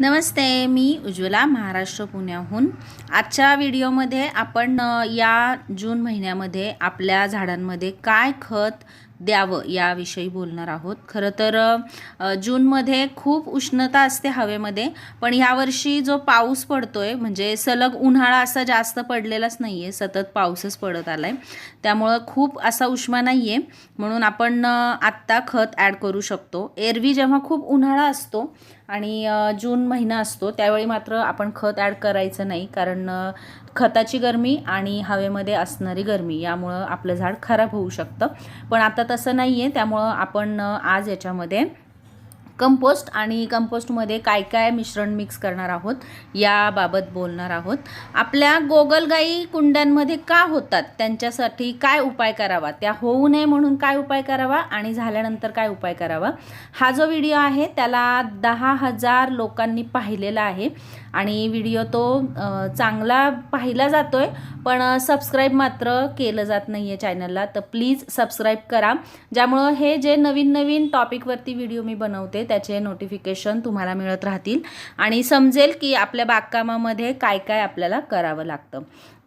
नमस्ते मी उज्ज्वला महाराष्ट्र पुण्याहून. आजच्या व्हिडिओमध्ये आपण या जून महिन्यामध्ये आपल्या झाडांमध्ये काय खत द्यावं याविषयी बोलणार आहोत. खरं तर जूनमध्ये खूप उष्णता असते हवेमध्ये पण ह्यावर्षी जो पाऊस पडतो आहे म्हणजे सलग उन्हाळा असा जास्त पडलेलाच नाही आहे सतत पाऊसच पडत आला आहे त्यामुळं खूप असा उष्मा नाही आहे म्हणून आपण आत्ता खत ॲड करू शकतो. एरवी जेव्हा खूप उन्हाळा असतो आणि जून महिना असतो त्यावेळी मात्र आपण खत ॲड करायचं नाही. कारण खताची गरमी आणि हवेमध्ये असणारी गरमी यामुळं आपलं झाड खराब होऊ शकतं. पण आता तसं नाही आहे त्यामुळं आपण आज याच्यामध्ये कंपोस्ट आणि कंपोस्टमध्ये काय काय मिश्रण मिक्स करणार आहोत याबाबत बोलणार आहोत. आपल्या गोगलगाई कुंड्यांमध्ये का होतात? त्यांच्यासाठी काय उपाय करावा? त्या होऊ नये म्हणून काय उपाय करावा? आणि झाल्यानंतर काय उपाय करावा? हा जो व्हिडिओ आहे त्याला दहा हजार लोकांनी पाहिलेला आहे. आणि व्हिडिओ तो चांगला पाहिला जातोय पण सबस्क्राईब मात्र केलं जात नाही आहे चॅनलला तर प्लीज सबस्क्राईब करा. ज्यामुळं हे जे नवीन नवीन टॉपिकवरती व्हिडिओ मी बनवते त्याचे नोटिफिकेशन तुम्हाला मिळत राहतील. आणि समजेल की आपल्या बागकामामध्ये काय काय आपल्याला करावं लागतं.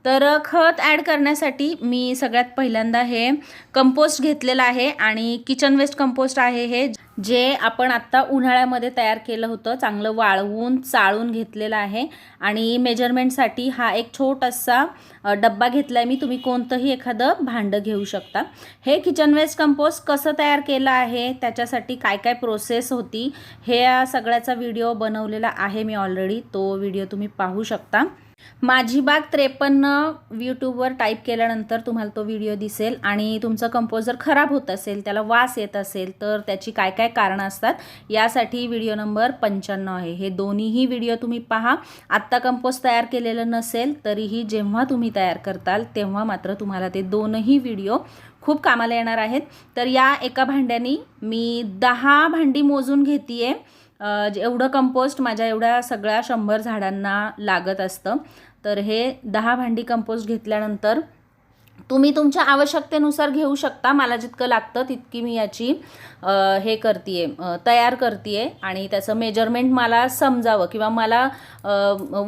तर खत ॲड करण्यासाठी मी सगळ्यात पहिल्यांदा हे कंपोस्ट घेतलेलं आहे आणि किचन वेस्ट कंपोस्ट आहे हे जे आपण आत्ता उन्हाळ्यामध्ये तयार केलं होतं चांगलं वाळवून चाळून घेतलेलं आहे. आणि मेजरमेंटसाठी हा एक छोटासा डब्बा घेतला आहे मी तुम्ही कोणतंही एखादं भांडं घेऊ शकता. हे किचन वेस्ट कंपोस्ट कसं तयार केलं आहे त्याच्यासाठी काय काय प्रोसेस होती हे सगळ्याचा व्हिडिओ बनवलेला आहे मी ऑलरेडी तो व्हिडिओ तुम्ही पाहू शकता. माझी बाग त्रेपन्न यूट्यूबवर टाईप केल्यानंतर तुम्हाला तो व्हिडिओ दिसेल आणि तुमचं कंपोज जर खराब होत असेल त्याला वास येत असेल तर त्याची काय काय कारणं असतात यासाठी व्हिडिओ नंबर पंच्याण्णव आहे. हे दोन्हीही व्हिडिओ तुम्ही पहा. आत्ता कंपोज तयार केलेलं नसेल तरीही जेव्हा तुम्ही तयार करताल तेव्हा मात्र तुम्हाला ते दोनही व्हिडिओ खूप कामाला येणार आहेत. तर या एका भांड्यानी मी दहा भांडी मोजून घेते आहे एवढं कंपोस्ट माझ्या एवढ्या सगळ्या शंभर झाडांना लागत असतं. तर हे दहा भांडी कंपोस्ट घेतल्यानंतर तुम्ही तुमच्या आवश्यकतेनुसार घेऊ शकता. मला जितकं लागतं तितकी मी याची हे करते तयार करते आणि त्याचं मेजरमेंट मला समजावं किंवा मला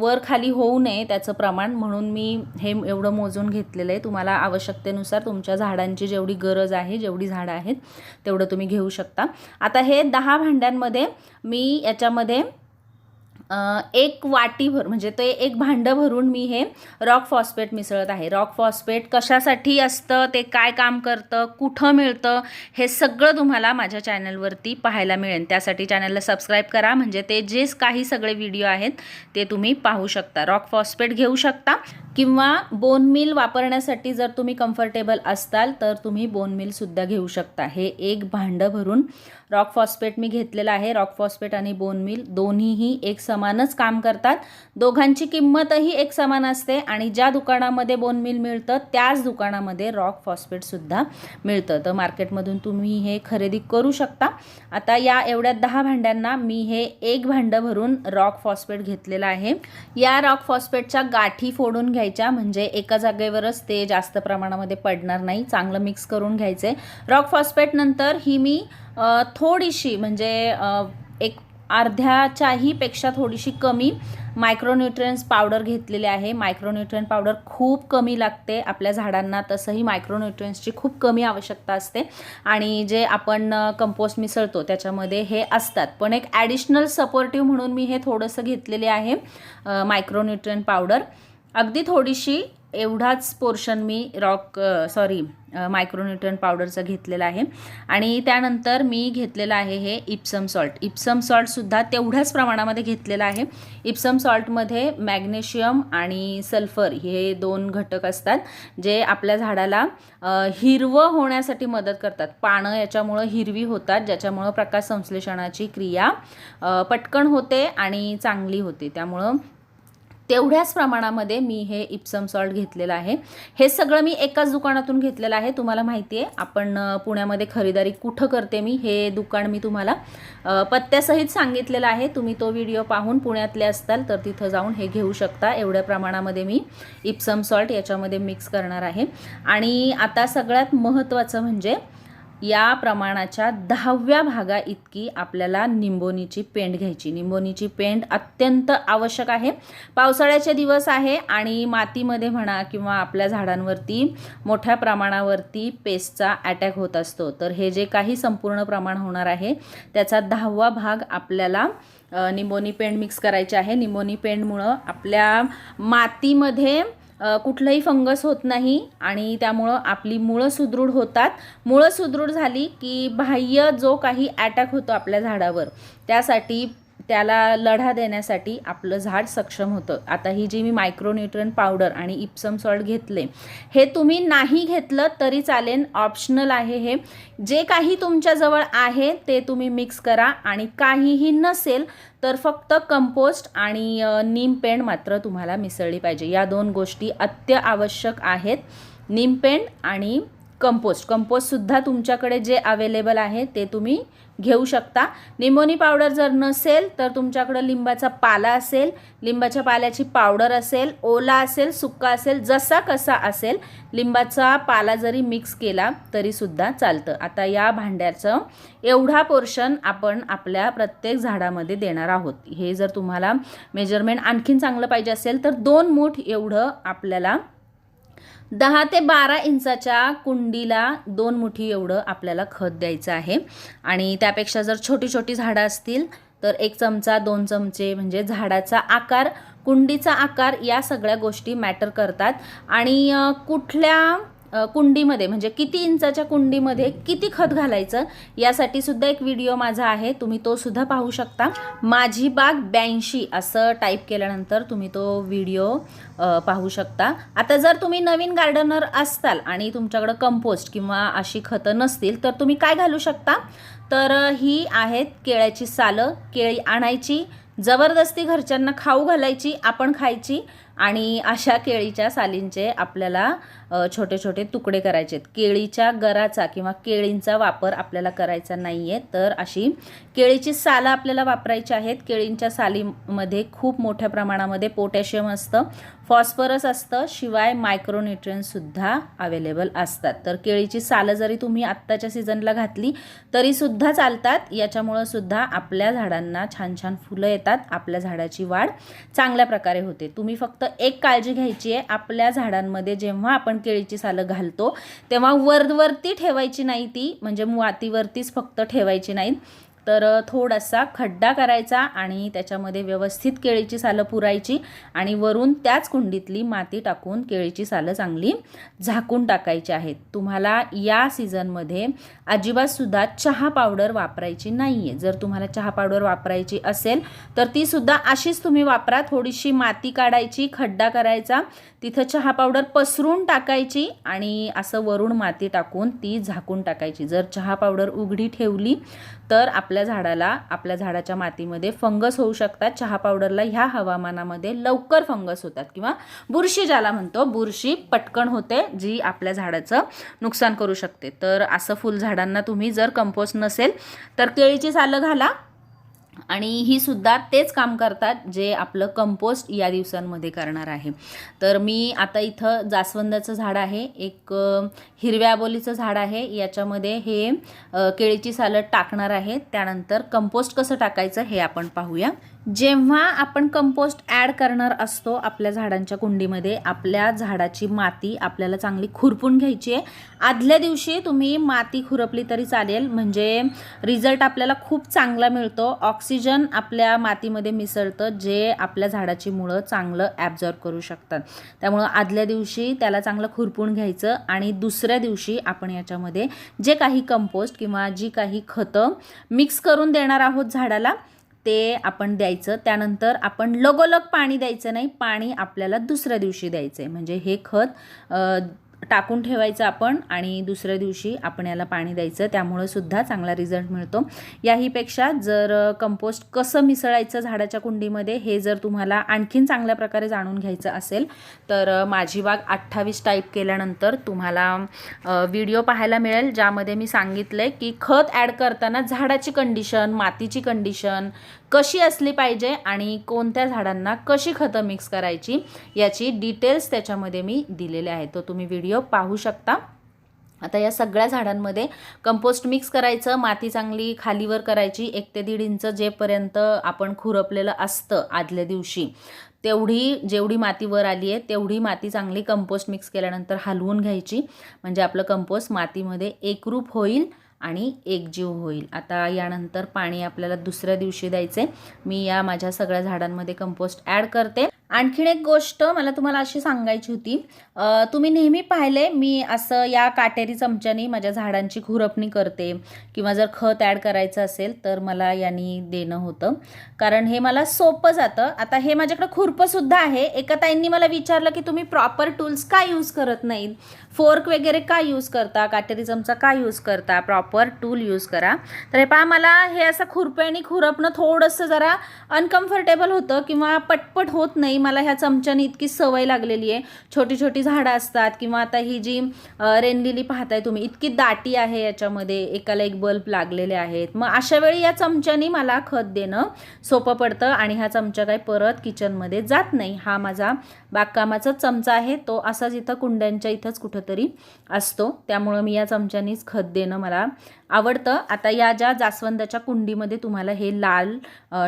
वर खाली होऊ नये त्याचं प्रमाण म्हणून मी हे एवढं मोजून घेतलेलं आहे. तुम्हाला आवश्यकतेनुसार तुमच्या झाडांची जेवढी गरज आहे जेवढी झाडं आहेत तेवढं तुम्ही घेऊ शकता. आता हे दहा भांड्यांमध्ये मी याच्यामध्ये एक वाटीभर म्हणजे ते एक भांडं भरून मी हे रॉक फॉस्फेट मिसळत आहे. रॉक फॉस्फेट कशासाठी असतं ते काय काम करतं कुठं मिळतं हे सगळं तुम्हाला माझ्या चॅनलवरती पाहायला मिळेल. त्यासाठी चॅनलला सबस्क्राईब करा म्हणजे ते जे काही सगळे व्हिडिओ आहेत ते तुम्ही पाहू शकता. रॉक फॉस्फेट घेऊ शकता किंवा बोन मिल वापरण्यासाठी जर तुम्ही कम्फर्टेबल असताल तर तुम्ही बोन मिलसुद्धा घेऊ शकता. हे एक भांडं भरून रॉक फॉस्फेट मी घेतलेलं आहे. रॉक फॉस्फेट आणि बोन मिल दोन्हीही एक समानच काम करतात. दोघांची किंमतही एक समान असते आणि ज्या दुकानामध्ये बोन मिल मिळतं त्याच दुकानामध्ये रॉक फॉस्फेटसुद्धा मिळतं. तर मार्केटमधून तुम्ही हे खरेदी करू शकता. आता या एवढ्या दहा भांड्यांना मी हे एक भांडं भरून रॉक फॉस्फेट घेतलेलं आहे. या रॉक फॉस्फेटच्या गाठी फोडून घ्यायच्या म्हणजे एका जागेवरच ते जास्त प्रमाणामध्ये पडणार नाही. चांगलं मिक्स करून घ्यायचे. रॉक फॉस्फेट नंतर ही मी थोडीशी म्हणजे एक अर्ध्याच्याही पेक्षा थोडीशी कमी मायक्रोन्युट्रियन्स पावडर घेतलेली आहे. मायक्रोन्युट्रियन पावडर खूप कमी लागते आपल्या झाडांना तसंही मायक्रोन्युट्रियन्सची खूप कमी आवश्यकता असते. आणि जे आपण कंपोस्ट मिसळतो त्याच्यामध्ये हे असतात. पण एक ॲडिशनल सपोर्टिव्ह म्हणून मी हे थोडंसं घेतलेले आहे मायक्रोन्युट्रियन पावडर अगदी थोडीशी एवढाच पोर्शन मी रॉक सॉरी मायक्रोन्युट्रन पावडरचं घेतलेलं आहे. आणि त्यानंतर मी घेतलेलं आहे हे इप्सम सॉल्ट इप्सम सॉल्टसुद्धा तेवढ्याच प्रमाणामध्ये घेतलेलं आहे. इप्सम सॉल्टमध्ये मॅग्नेशियम आणि सल्फर हे दोन घटक असतात जे आपल्या झाडाला हिरवं होण्यासाठी मदत करतात. पानं याच्यामुळं हिरवी होतात ज्याच्यामुळं प्रकाश संश्लेषणाची क्रिया पटकन होते आणि चांगली होते. त्यामुळं तेवढ्याच प्रमाणामध्ये मी हे इप्सम सॉल्ट घेतलेलं आहे. हे सगळं मी एकाच दुकानातून घेतलेलं आहे. तुम्हाला माहिती आहे आपण पुण्यामध्ये खरेदारी कुठं करते मी हे दुकान मी तुम्हाला पत्त्यासहित सांगितलेलं आहे. तुम्ही तो व्हिडिओ पाहून पुण्यातले असताल तर तिथं जाऊन हे घेऊ शकता. एवढ्या प्रमाणामध्ये मी इप्सम सॉल्ट याच्यामध्ये मिक्स करणार आहे. आणि आता सगळ्यात महत्त्वाचं म्हणजे या प्रमाणाच्या दहाव्या भागा इतकी आपल्याला निंबोनीची पेंड घ्यायची. निंबोनीची पेंड अत्यंत आवश्यक आहे. पावसाळ्याचे दिवस आहे आणि मातीमध्ये म्हणा किंवा आपल्या झाडांवरती मोठ्या प्रमाणावरती पेस्टचा अटॅक होत असतो. तर हे जे काही संपूर्ण प्रमाण होणार आहे त्याचा दहावा भाग आपल्याला निंबोनी पेंड मिक्स करायचे आहे. निंबोनी पेंडमुळं आपल्या मातीमध्ये कुठलंही फंगस होत नाही आणि त्यामुळं आपली मुळं सुदृढ होतात. मुळं सुदृढ झाली की बाह्य जो काही अटॅक होतो आपल्या झाडावर त्यासाठी त्याला लढा देण्यासाठी आपलं झाड सक्षम होतं. आता ही जी मी मायक्रोन्यूट्रन पावडर आणि इप्सम सॉल्ट घेतले हे तुम्ही नाही घेतलं तरी चालेल ऑप्शनल आहे हे. जे काही तुमच्याजवळ आहे ते तुम्ही मिक्स करा आणि काहीही नसेल तर फक्त कंपोस्ट आणि नीम पेंड मात्र तुम्हाला मिसळली पाहिजे. या दोन गोष्टी अत्यावश्यक आहेत. नीम पेंड आणि कंपोस्ट कंपोस्टसुद्धा तुमच्याकडे जे अवेलेबल आहे ते तुम्ही घेऊ शकता. निमोनी पावडर जर नसेल तर तुमच्याकडं लिंबाचा पाला असेल लिंबाच्या पाल्याची पावडर असेल ओला असेल सुक्का असेल जसा कसा असेल लिंबाचा पाला जरी मिक्स केला तरीसुद्धा चालतं. आता या भांड्याचं एवढा पोर्शन आपण आपल्या प्रत्येक झाडामध्ये देणार आहोत. हे जर तुम्हाला मेजरमेंट आणखीन चांगलं पाहिजे असेल तर दोन मूठ एवढं आपल्याला दहा ते बारा इंचाच्या कुंडीला दोन मुठी एवढं आपल्याला खत द्यायचं आहे. आणि त्यापेक्षा जर छोटी छोटी झाडं असतील तर एक चमचा दोन चमचे म्हणजे झाडाचा आकार कुंडीचा आकार या सगळ्या गोष्टी मॅटर करतात. आणि कुठल्या कुंडीमध्ये म्हणजे किती इंचाच्या कुंडीमध्ये किती खत घालायचं यासाठी सुद्धा एक व्हिडिओ माझा आहे. तुम्ही तो सुद्धा पाहू शकता. माझी बाग ब्याऐंशी असं टाईप केल्यानंतर तुम्ही तो व्हिडिओ पाहू शकता. आता जर तुम्ही नवीन गार्डनर असताल आणि तुमच्याकडं कंपोस्ट किंवा अशी खतं नसतील तर तुम्ही काय घालू शकता? तर ही आहेत केळ्याची सालं केळी आणायची जबरदस्ती घरच्यांना खाऊ घालायची आपण खायची. आणि अशा केळीच्या सालींचे आपल्याला छोटे छोटे तुकडे करायचे आहेत. केळीच्या गराचा किंवा केळींचा वापर आपल्याला करायचा नाही आहे तर अशी केळीची सालं आपल्याला वापरायची आहेत. केळींच्या सालीमध्ये खूप मोठ्या प्रमाणामध्ये पोटॅशियम असतं फॉस्फरस असतं शिवाय मायक्रोन्युट्रियनसुद्धा अवेलेबल असतात. तर केळीची सालं जरी तुम्ही आत्ताच्या सीझनला घातली तरीसुद्धा चालतात. याच्यामुळं सुद्धा आपल्या झाडांना छान छान फुलं येतात आपल्या झाडाची वाढ चांगल्या प्रकारे होते. तुम्ही फक्त एक काळजी घ्यायची आहे. आपल्या झाडांमध्ये जेव्हा आपण केळीची सालं घालतो तेव्हा वरवरती ठेवायची नाही ती. म्हणजे मातीवरतीच फक्त ठेवायची नाहीत. तर थोडासा खड्डा करायचा आणि त्याच्यामध्ये व्यवस्थित केळीची सालं पुरायची आणि वरून त्याच कुंडीतली माती टाकून केळीची सालं चांगली झाकून टाकायची आहेत. तुम्हाला या सीझनमध्ये अजिबातसुद्धा चहा पावडर वापरायची नाही आहे जर तुम्हाला चहा पावडर वापरायची असेल तर तीसुद्धा अशीच तुम्ही वापरा. थोडीशी माती काढायची खड्डा करायचा तिथं चहा पावडर पसरून टाकायची आणि असं वरून माती टाकून ती झाकून टाकायची. जर चहा पावडर उघडी ठेवली तर आपल्या झाडाला आपल्या झाडाच्या मातीमध्ये फंगस होऊ शकतात. चहा पावडरला ह्या हवामानामध्ये लवकर फंगस होतात किंवा बुरशी ज्याला म्हणतो बुरशी पटकन होते जी आपल्या झाडाचं नुकसान करू शकते. तर असं फुलझाडांना तुम्ही जर कंपोस्ट नसेल तर केळीची सालं घाला. आणि ही सुद्धा तेच काम करतात जे आपलं कंपोस्ट या दिवसांमध्ये करणार आहे. तर मी आता इथं जास्वंदाचं झाड आहे एक हिरव्या बोलीचं झाड आहे. याच्यामध्ये हे केळीची सालड टाकणार आहे. त्यानंतर कंपोस्ट कसं टाकायचं हे आपण पाहूया. जेव्हा आपण कंपोस्ट ॲड करणार असतो आपल्या झाडांच्या कुंडीमध्ये आपल्या झाडाची माती आपल्याला चांगली खुरपून घ्यायची आहे. आदल्या दिवशी तुम्ही माती खुरपली तरी चालेल म्हणजे रिझल्ट आपल्याला खूप चांगला मिळतो. ऑक्सिजन आपल्या मातीमध्ये मिसळतं जे आपल्या झाडाची मुळं चांगलं ॲब्झॉर्ब करू शकतात. त्यामुळं आदल्या दिवशी त्याला चांगलं खुरपून घ्यायचं आणि दुसऱ्या दिवशी आपण याच्यामध्ये जे काही कंपोस्ट किंवा जी काही खतं मिक्स करून देणार आहोत झाडाला ते आपण द्यायचं. त्यानंतर आपण लगोलग पाणी द्यायचं नाही. पाणी आपल्याला दुसऱ्या दिवशी द्यायचं आहे म्हणजे हे खत टाकून ठेवायचं आपण आणि दुसऱ्या दिवशी आपण याला पाणी द्यायचं. त्यामुळं सुद्धा चांगला रिझल्ट मिळतो. याहीपेक्षा जर कंपोस्ट कसं मिसळायचं झाडाच्या कुंडीमध्ये हे जर तुम्हाला आणखीन चांगल्या प्रकारे जाणून घ्यायचं असेल तर माझी बाग अठ्ठावीस टाईप केल्यानंतर तुम्हाला व्हिडिओ पाहायला मिळेल ज्यामध्ये मी सांगितलं आहे की खत ॲड करताना झाडाची कंडिशन मातीची कंडिशन कशी असली पाहिजे आणि कोणत्या झाडांना कशी खतं मिक्स करायची याची डिटेल्स त्याच्यामध्ये मी दिलेले आहेत. तो तुम्ही व्हिडिओ पाहू शकता. आता या सगळ्या झाडांमध्ये कंपोस्ट मिक्स करायचं माती चांगली खालीवर करायची एक ते दीड इंच जेपर्यंत आपण खुरपलेलं असतं आदल्या दिवशी तेवढी जेवढी माती वर आली आहे तेवढी माती चांगली कंपोस्ट मिक्स केल्यानंतर हलवून घ्यायची. म्हणजे आपलं कंपोस्ट मातीमध्ये एकरूप होईल. आणि एकजीव होईल. आता यानंतर पाणी आपल्याला दुसऱ्या दिवशी द्यायचे मी या माझ्या सगळ्या झाडांमध्ये कंपोस्ट ॲड करते. आणखीन एक गोष्ट मला तुम्हाला अशी सांगायची होती. तुम्ही नेहमी पाहिले मी असं या काटेरी चमच्यानी माझ्या झाडांची खुरपणी करते किंवा जर खत ॲड करायचं असेल तर मला यांनी देणं होतं. कारण हे मला सोपं जातं. आता हे माझ्याकडे खुरपंसुद्धा आहे. एका ताईंनी मला विचारलं की तुम्ही प्रॉपर टूल्स का यूज करत नाहीत? फोर्क वगैरे का यूज करता? काटेरी चमचा का यूज करता? प्रॉपर टूल यूज करा. तर हे पहा मला हे असं खुरप्याने खुरपणं थोडंसं जरा अनकम्फर्टेबल होतं किंवा पटपट होत नाही. मला ह्या चमच्याने इतकी सवय लागलेली आहे. छोटी छोटी झाडं असतात किंवा आता ही जी रेनलिली पाहताय तुम्ही इतकी दाटी आहे याच्यामध्ये एकाला एक बल्ब लागलेले आहेत. मग अशा वेळी या चमच्याने मला खत देणं सोपं पडतं आणि हा चमचा काही परत किचनमध्ये जात नाही. हा माझा बागकामाचाच चमचा आहे तो असाच इथं कुंड्यांच्या इथंच कुठंतरी असतो. त्यामुळं मी या चमच्यानीच खत देणं मला आवडतं. आता या ज्या जास्वंदाच्या कुंडीमध्ये तुम्हाला हे लाल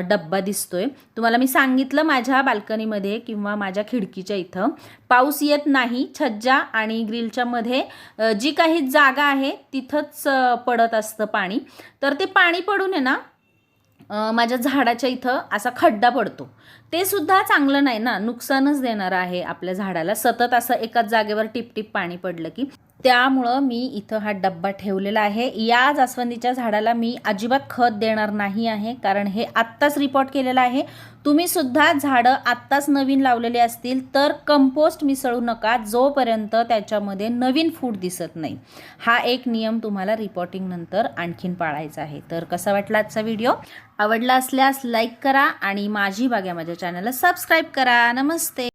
डब्बा दिसतोय तुम्हाला मी सांगितलं माझ्या बाल्कनीमध्ये किंवा माझ्या खिडकीच्या इथं. पाऊस येत नाही छज्जा आणि ग्रिलच्या मध्ये जी काही जागा आहे तिथंच पडत असतं पाणी. तर ते पाणी पडून आहे ना माझ्या झाडाच्या इथं असा खड्डा पडतो. ते सुद्धा चांगलं नाही ना. नुकसानच देणार आहे आपल्या झाडाला. सतत असं एकाच जागेवर टिपटिप पाणी पडलं की. त्यामुळं मी इथं हा डब्बा ठेवलेला आहे. या जास्वंदीच्या झाडाला मी अजिबात खत देणार नाही आहे कारण हे आत्ताच रिपोर्ट केलेलं आहे. तुम्ही सुद्धा झाडं आत्ताच नवीन लावलेले असतील तर कंपोस्ट मिसळू नका. जोपर्यंत त्याच्यामध्ये नवीन फूड दिसत नाही. हा एक नियम तुम्हाला रिपोर्टिंगनंतर आणखीन पाळायचा आहे. तर कसा वाटला आजचा व्हिडिओ आवडला असल्यास लाईक करा आणि माझी बाग्या माझ्या चॅनलला सबस्क्राईब करा. नमस्ते!